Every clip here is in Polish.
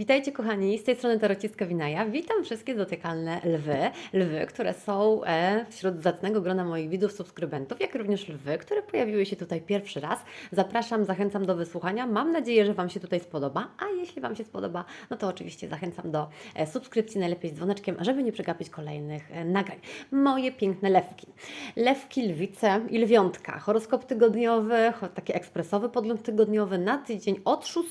Witajcie kochani, z tej strony Tarociska Winaja. Witam wszystkie dotykalne lwy, lwy, które są e, wśród zacnego grona moich widzów, subskrybentów, jak również lwy, które pojawiły się tutaj pierwszy raz. Zapraszam, zachęcam do wysłuchania. Mam nadzieję, że Wam się tutaj spodoba, a jeśli Wam się spodoba, no to oczywiście zachęcam do e, subskrypcji, najlepiej z dzwoneczkiem, żeby nie przegapić kolejnych e, nagrań. Moje piękne lewki. Lewki, lwice i lwiątka. Horoskop tygodniowy, taki ekspresowy podgląd tygodniowy na tydzień od 6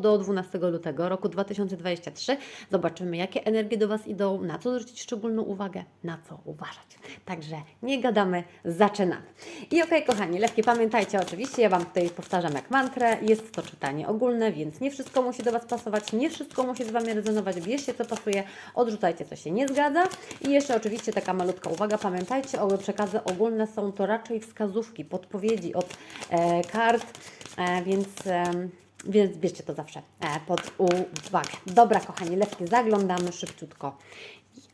do 12 lutego roku 2023. Zobaczymy, jakie energie do Was idą, na co zwrócić szczególną uwagę, na co uważać. Także nie gadamy, zaczynamy. I okej, kochani, lewki, pamiętajcie oczywiście, ja Wam tutaj powtarzam jak mantrę, jest to czytanie ogólne, więc nie wszystko musi do Was pasować, nie wszystko musi z Wami rezonować, bierzcie co pasuje, odrzucajcie co się nie zgadza. I jeszcze oczywiście taka malutka uwaga, pamiętajcie, owe przekazy ogólne są to raczej wskazówki, podpowiedzi od e, kart, e, więc... em, więc bierzcie to zawsze e, pod uwagę. Dobra, kochani, lewki, zaglądamy szybciutko.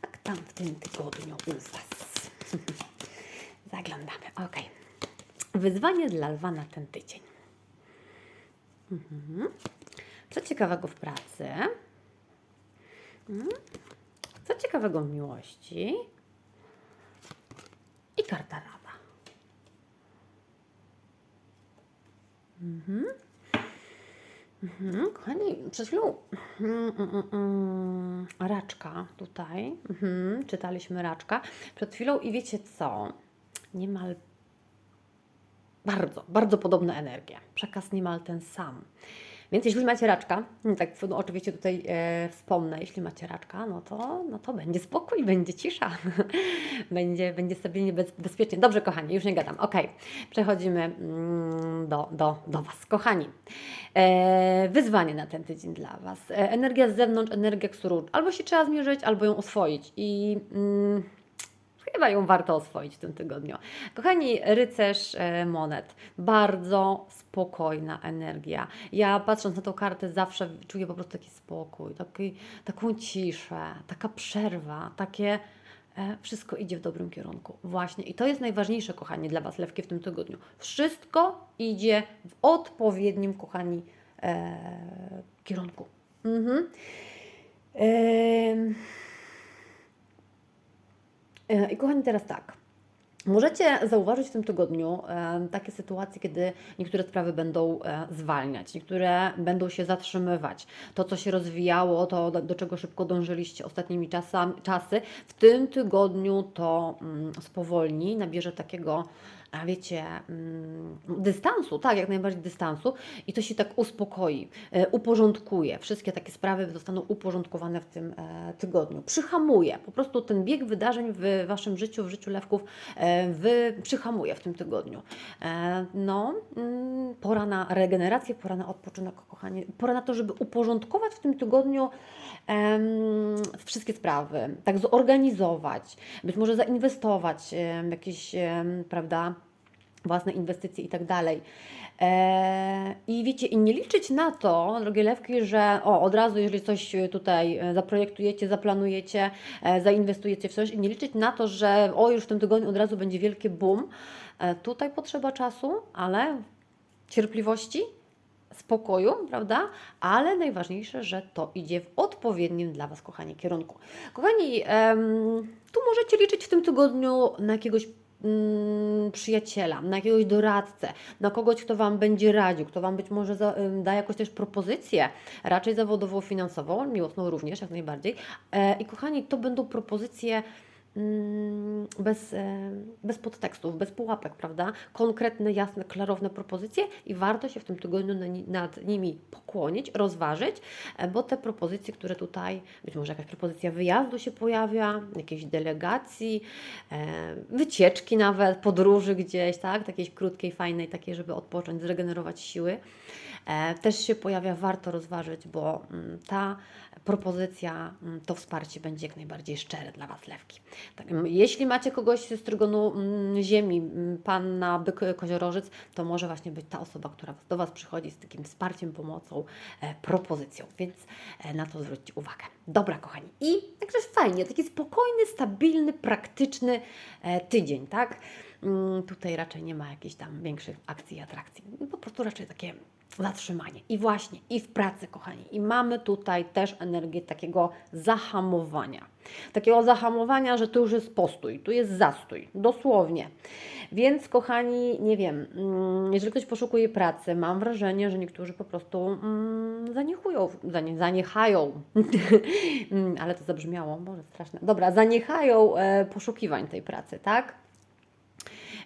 Jak tam w tym tygodniu u Was? zaglądamy, ok. Wyzwanie dla lwa na ten tydzień. Mhm. Co ciekawego w pracy? Mhm. Co ciekawego w miłości? I karta rada. Mhm, kochani, przed chwilą mm, mm, mm, mm, raczka tutaj, mhm, czytaliśmy raczka przed chwilą i wiecie co? Niemal bardzo, bardzo podobne energie. Przekaz niemal ten sam. Więc jeśli macie raczka, tak no oczywiście tutaj e, wspomnę, jeśli macie raczka, no to, no to będzie spokój, będzie cisza, będzie, będzie stabilnie, bez, bezpiecznie. Dobrze, kochani, już nie gadam. Ok, przechodzimy mm, do, do, do Was. Kochani, e, wyzwanie na ten tydzień dla Was. E, energia z zewnątrz, energia, którą albo się trzeba zmierzyć, albo ją oswoić. I... Mm, Chyba ją warto oswoić w tym tygodniu. Kochani, rycerz e, monet, bardzo spokojna energia. Ja patrząc na tą kartę zawsze czuję po prostu taki spokój, taki, taką ciszę, taka przerwa, takie e, wszystko idzie w dobrym kierunku. Właśnie. I to jest najważniejsze, kochani, dla Was, Lewki, w tym tygodniu. Wszystko idzie w odpowiednim, kochani, e, kierunku. Mhm. I kochani, teraz tak. Możecie zauważyć w tym tygodniu e, takie sytuacje, kiedy niektóre sprawy będą e, zwalniać, niektóre będą się zatrzymywać. To, co się rozwijało, to do, czego szybko dążyliście ostatnimi czasami, czasy, w tym tygodniu to mm, spowolni, nabierze takiego, a wiecie, mm, dystansu, tak, jak najbardziej dystansu i to się tak uspokoi, e, uporządkuje. Wszystkie takie sprawy zostaną uporządkowane w tym tygodniu. Przyhamuje, po prostu ten bieg wydarzeń w Waszym życiu, w życiu lewków, wy, przyhamuje w tym tygodniu. E, no, mm, pora na regenerację, pora na odpoczynek, kochani, pora na to, żeby uporządkować w tym tygodniu wszystkie sprawy, tak zorganizować, być może zainwestować w jakieś, prawda, własne inwestycje i tak dalej. E, I wiecie, i nie liczyć na to, drogie lewki, że o, od razu, jeżeli coś tutaj e, zaprojektujecie, zaplanujecie, e, zainwestujecie w coś, i nie liczyć na to, że o, już w tym tygodniu od razu będzie wielki boom. Tutaj potrzeba czasu, ale cierpliwości, spokoju, prawda? Ale najważniejsze, że to idzie w odpowiednim dla Was, kochani, kierunku. Kochani, tu możecie liczyć w tym tygodniu na jakiegoś mm, przyjaciela, na jakiegoś doradcę, na kogoś, kto Wam będzie radził, kto Wam być może za, da jakąś też propozycję, raczej zawodową, finansową, miłosną również, jak najbardziej. E, I kochani, to będą propozycje bez, e, bez podtekstów, bez pułapek, prawda? Konkretne, jasne, klarowne propozycje i warto się w tym tygodniu na, ni- nad nimi pokłonić, rozważyć, e, bo te propozycje, które tutaj, być może jakaś propozycja wyjazdu się pojawia, jakiejś delegacji, e, wycieczki nawet, podróży gdzieś, tak? Takiej krótkiej, fajnej, takiej, żeby odpocząć, zregenerować siły. E, też się pojawia, warto rozważyć, bo mm, ta propozycja, mm, to wsparcie będzie jak najbardziej szczere dla Was, lewki. Tak, mm, jeśli macie kogoś z trygonu ziemi, panna, byk, koziorożec, to może właśnie być ta osoba, która do Was przychodzi z takim wsparciem, pomocą, e, propozycją, więc e, na to zwróćcie uwagę. Dobra, kochani. I także fajnie, taki spokojny, stabilny, praktyczny tydzień, tak? Mm, Tutaj raczej nie ma jakichś tam większych akcji i atrakcji. Po prostu raczej takie zatrzymanie. I właśnie, i w pracy, kochani. I mamy tutaj też energię takiego zahamowania. Takiego zahamowania, że tu już jest postój, tu jest zastój, dosłownie. Więc, kochani, nie wiem, mm, jeżeli ktoś poszukuje pracy, mam wrażenie, że niektórzy po prostu mm, zaniechują, zanie, zaniechają, ale to zabrzmiało, może straszne. Dobra, zaniechają e, poszukiwań tej pracy, tak?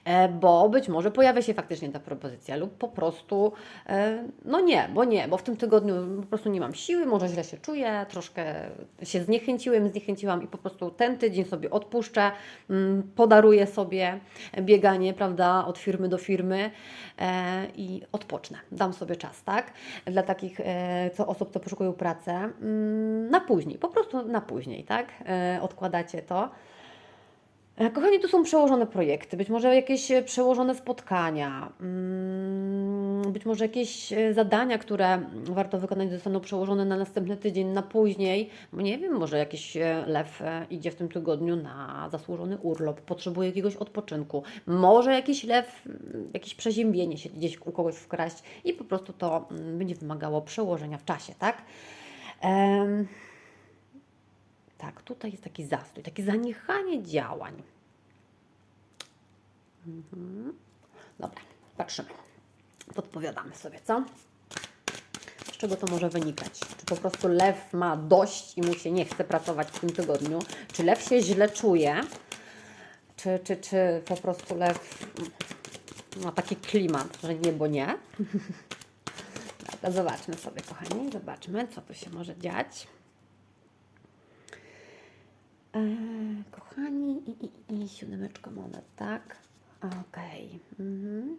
E, bo być może pojawia się faktycznie ta propozycja lub po prostu e, no nie, bo nie, bo w tym tygodniu po prostu nie mam siły, może źle się czuję, troszkę się zniechęciłem, zniechęciłam i po prostu ten tydzień sobie odpuszczę, mm, podaruję sobie bieganie, prawda, od firmy do firmy e, i odpocznę, dam sobie czas, tak? Dla takich co osób, co poszukują pracy, mm, na później, po prostu na później, tak? Odkładacie to. E, Kochani, tu są przełożone projekty, być może jakieś e, przełożone spotkania, mm, być może jakieś e, zadania, które warto wykonać, zostaną przełożone na następny tydzień, na później. Nie wiem, może jakiś lew idzie w tym tygodniu na zasłużony urlop, potrzebuje jakiegoś odpoczynku. Może jakiś lew, mm, jakieś przeziębienie się gdzieś u kogoś wkraść i po prostu to mm, będzie wymagało przełożenia w czasie, tak? Em, tak, tutaj jest taki zastój, takie zaniechanie działań. Mhm. Dobra, patrzymy. Podpowiadamy sobie, co? Z czego to może wynikać? Czy po prostu lew ma dość i mu się nie chce pracować w tym tygodniu? Czy lew się źle czuje? Czy, czy, czy po prostu lew ma taki klimat, że nie, bo nie? Dobra, zobaczmy sobie, kochani, zobaczmy, co tu się może dziać. E, kochani, i, i, i siódemeczka monet, tak? Okej. Mhm.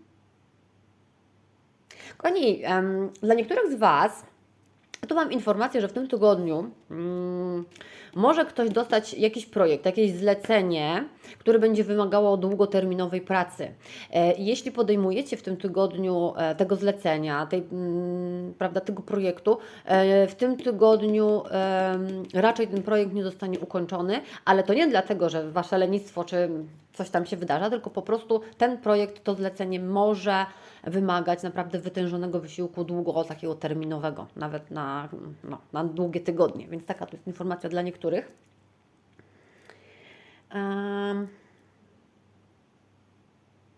Kochani, em, dla niektórych z Was, tu mam informację, że w tym tygodniu mm, może ktoś dostać jakiś projekt, jakieś zlecenie, które będzie wymagało długoterminowej pracy. E, jeśli podejmujecie w tym tygodniu e, tego zlecenia, tej, mm, prawda, tego projektu, e, w tym tygodniu em, raczej ten projekt nie zostanie ukończony, ale to nie dlatego, że Wasze lenistwo czy coś tam się wydarza, tylko po prostu ten projekt, to zlecenie może wymagać naprawdę wytężonego wysiłku długo, takiego terminowego, nawet na, no, na długie tygodnie. Więc taka to jest informacja dla niektórych. Em,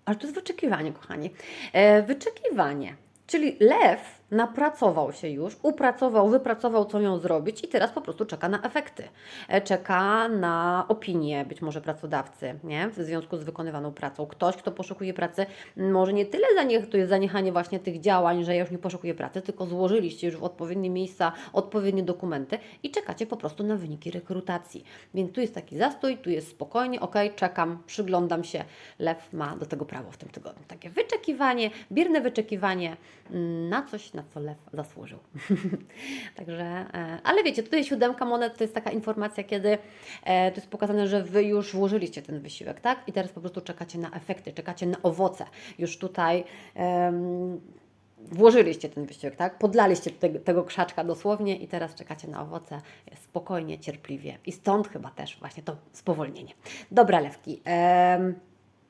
ale to jest wyczekiwanie, kochani. E, wyczekiwanie, czyli lew napracował się już, upracował, wypracował, co miał zrobić i teraz po prostu czeka na efekty. E, czeka na opinię być może pracodawcy, nie? W związku z wykonywaną pracą. Ktoś, kto poszukuje pracy, może nie tyle zaniech, to jest zaniechanie właśnie tych działań, że ja już nie poszukuję pracy, tylko złożyliście już w odpowiednie miejsca odpowiednie dokumenty i czekacie po prostu na wyniki rekrutacji. Więc tu jest taki zastój, tu jest spokojnie, ok, czekam, przyglądam się. Lew ma do tego prawo w tym tygodniu. Takie wyczekiwanie, bierne wyczekiwanie mm, na coś, na co lew zasłużył. Także, e, ale wiecie, tutaj siódemka monet to jest taka informacja, kiedy e, to jest pokazane, że Wy już włożyliście ten wysiłek, tak? I teraz po prostu czekacie na efekty, czekacie na owoce. Już tutaj em, włożyliście ten wysiłek, tak? Podlaliście tego, tego krzaczka dosłownie i teraz czekacie na owoce spokojnie, cierpliwie. I stąd chyba też właśnie to spowolnienie. Dobra, lewki. Em,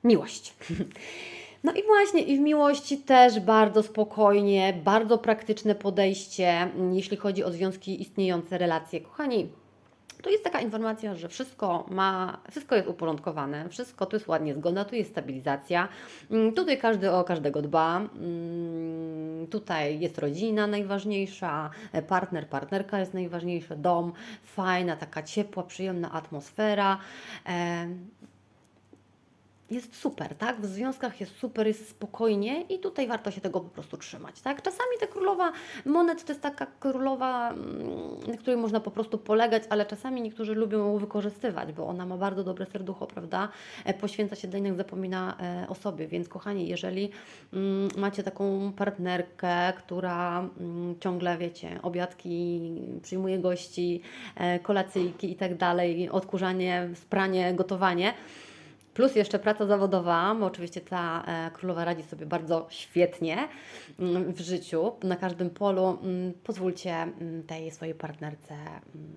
miłość. No i właśnie, i w miłości też bardzo spokojnie, bardzo praktyczne podejście, mm, jeśli chodzi o związki istniejące, relacje. Kochani, to jest taka informacja, że wszystko ma, wszystko jest uporządkowane, wszystko tu jest ładnie zgoda, tu jest stabilizacja, Mm, tutaj każdy o każdego dba, Mm, tutaj jest rodzina najważniejsza, e, partner, partnerka jest najważniejsza, dom, fajna, taka ciepła, przyjemna atmosfera. Jest super, tak? W związkach jest super, jest spokojnie i tutaj warto się tego po prostu trzymać, tak? Czasami ta królowa monet to jest taka królowa, mm, na której można po prostu polegać, ale czasami niektórzy lubią ją wykorzystywać, bo ona ma bardzo dobre serducho, prawda? E, Poświęca się dla innych, zapomina e, o sobie, więc kochani, jeżeli mm, macie taką partnerkę, która mm, ciągle, wiecie, obiadki, przyjmuje gości, e, kolacyjki i tak dalej, odkurzanie, spranie, gotowanie, Plus jeszcze praca zawodowa, bo oczywiście ta e, królowa radzi sobie bardzo świetnie mm, w życiu, na każdym polu. Mm, Pozwólcie mm, tej swojej partnerce,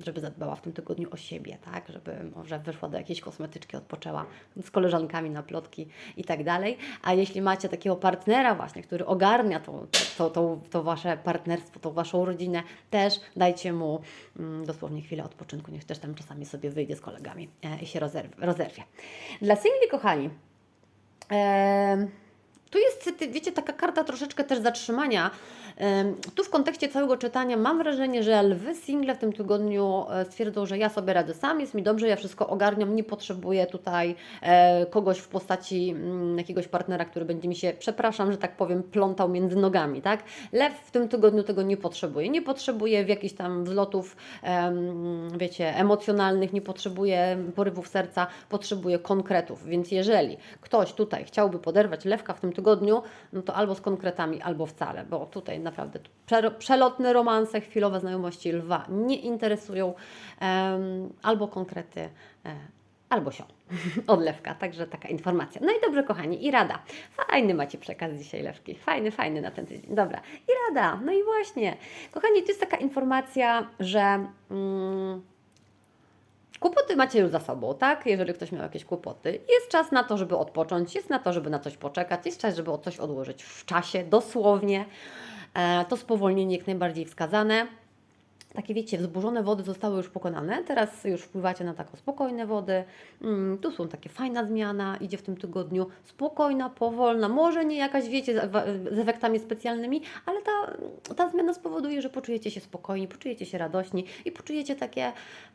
żeby zadbała w tym tygodniu o siebie, tak? Żeby może wyszła do jakiejś kosmetyczki, odpoczęła z koleżankami na plotki i tak dalej. A jeśli macie takiego partnera właśnie, który ogarnia to, to, to, to Wasze partnerstwo, tą Waszą rodzinę, też dajcie mu dosłownie chwilę odpoczynku, niech też tam czasami sobie wyjdzie z kolegami e, i się rozerwie. Dla singli, kochani, em, tu jest, wiecie, taka karta troszeczkę też zatrzymania. Tu w kontekście całego czytania mam wrażenie, że lwy single w tym tygodniu e, stwierdzą, że ja sobie radzę sam, jest mi dobrze, ja wszystko ogarniam, nie potrzebuję tutaj e, kogoś w postaci mm, jakiegoś partnera, który będzie mi się, przepraszam, że tak powiem, plątał między nogami, tak? Lew w tym tygodniu tego nie potrzebuje. Nie potrzebuje w jakichś tam wzlotów, wiecie, emocjonalnych, nie potrzebuje porywów serca, potrzebuje konkretów. Więc jeżeli ktoś tutaj chciałby poderwać lewka w tym tygodniu, no to albo z konkretami, albo wcale, bo tutaj naprawdę prze- przelotne romanse, chwilowe znajomości lwa nie interesują, albo konkrety, e, albo się od lewka. Także taka informacja. No i dobrze, kochani, i rada. Fajny macie przekaz dzisiaj, lewki. Fajny, fajny na ten tydzień. Dobra, i rada. No i właśnie, kochani, to jest taka informacja, że. Mm, Kłopoty macie już za sobą, tak? Jeżeli ktoś miał jakieś kłopoty, jest czas na to, żeby odpocząć, jest na to, żeby na coś poczekać, jest czas, żeby coś odłożyć w czasie, dosłownie. E, To spowolnienie jak najbardziej wskazane. Takie wiecie, wzburzone wody zostały już pokonane, teraz już wpływacie na taką spokojne wody. Mm, tu są takie fajna zmiana, idzie w tym tygodniu, spokojna, powolna, może nie jakaś, wiecie, z, efektami specjalnymi, ale ta, ta zmiana spowoduje, że poczujecie się spokojni, poczujecie się radośni i poczujecie takie,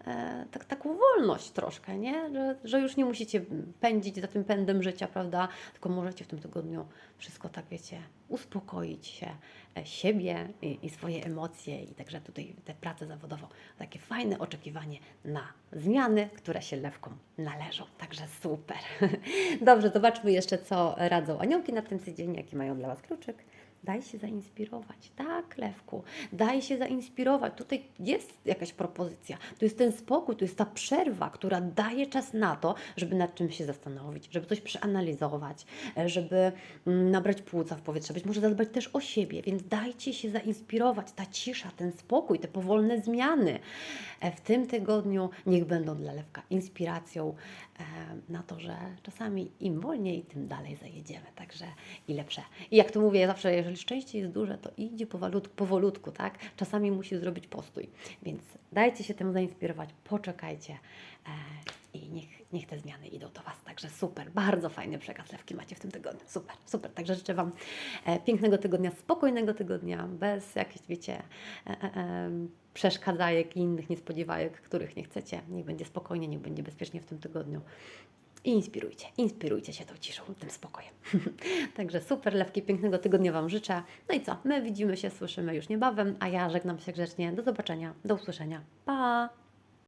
e, tak, taką wolność troszkę, nie? Że, że już nie musicie pędzić za tym pędem życia, prawda? Tylko możecie w tym tygodniu wszystko tak, wiecie, uspokoić się, e, siebie i, i swoje emocje i także tutaj tę pracę zawodową. Takie fajne oczekiwanie na zmiany, które się lewkom należą. Także super. Dobrze, zobaczmy jeszcze, co radzą aniołki na ten tydzień, jaki mają dla Was kluczyk. Daj się zainspirować, tak, Lewku, daj się zainspirować. Tutaj jest jakaś propozycja, tu jest ten spokój, tu jest ta przerwa, która daje czas na to, żeby nad czymś się zastanowić, żeby coś przeanalizować, e, żeby mm, nabrać płuca w powietrze, być może zadbać też o siebie, więc dajcie się zainspirować. Ta cisza, ten spokój, te powolne zmiany e, w tym tygodniu niech będą dla Lewka inspiracją e, na to, że czasami im wolniej, tym dalej zajedziemy. Także i lepsze. I jak to mówię, ja zawsze, jeżeli szczęście jest duże, to idzie powolutku, tak? Czasami musi zrobić postój. Więc dajcie się temu zainspirować, poczekajcie e, i niech, niech te zmiany idą do Was. Także super, bardzo fajny przekaz Lewki macie w tym tygodniu. Super, super. Także życzę Wam e, pięknego tygodnia, spokojnego tygodnia, bez jakichś, wiecie, e, e, e, przeszkadzajek i innych niespodziewajek, których nie chcecie. Niech będzie spokojnie, niech będzie bezpiecznie w tym tygodniu. I inspirujcie, inspirujcie się tą ciszą, tym spokojem. Także super, lewki, pięknego tygodnia Wam życzę. No i co? My widzimy się, słyszymy już niebawem, a ja żegnam się grzecznie. Do zobaczenia, do usłyszenia. Pa!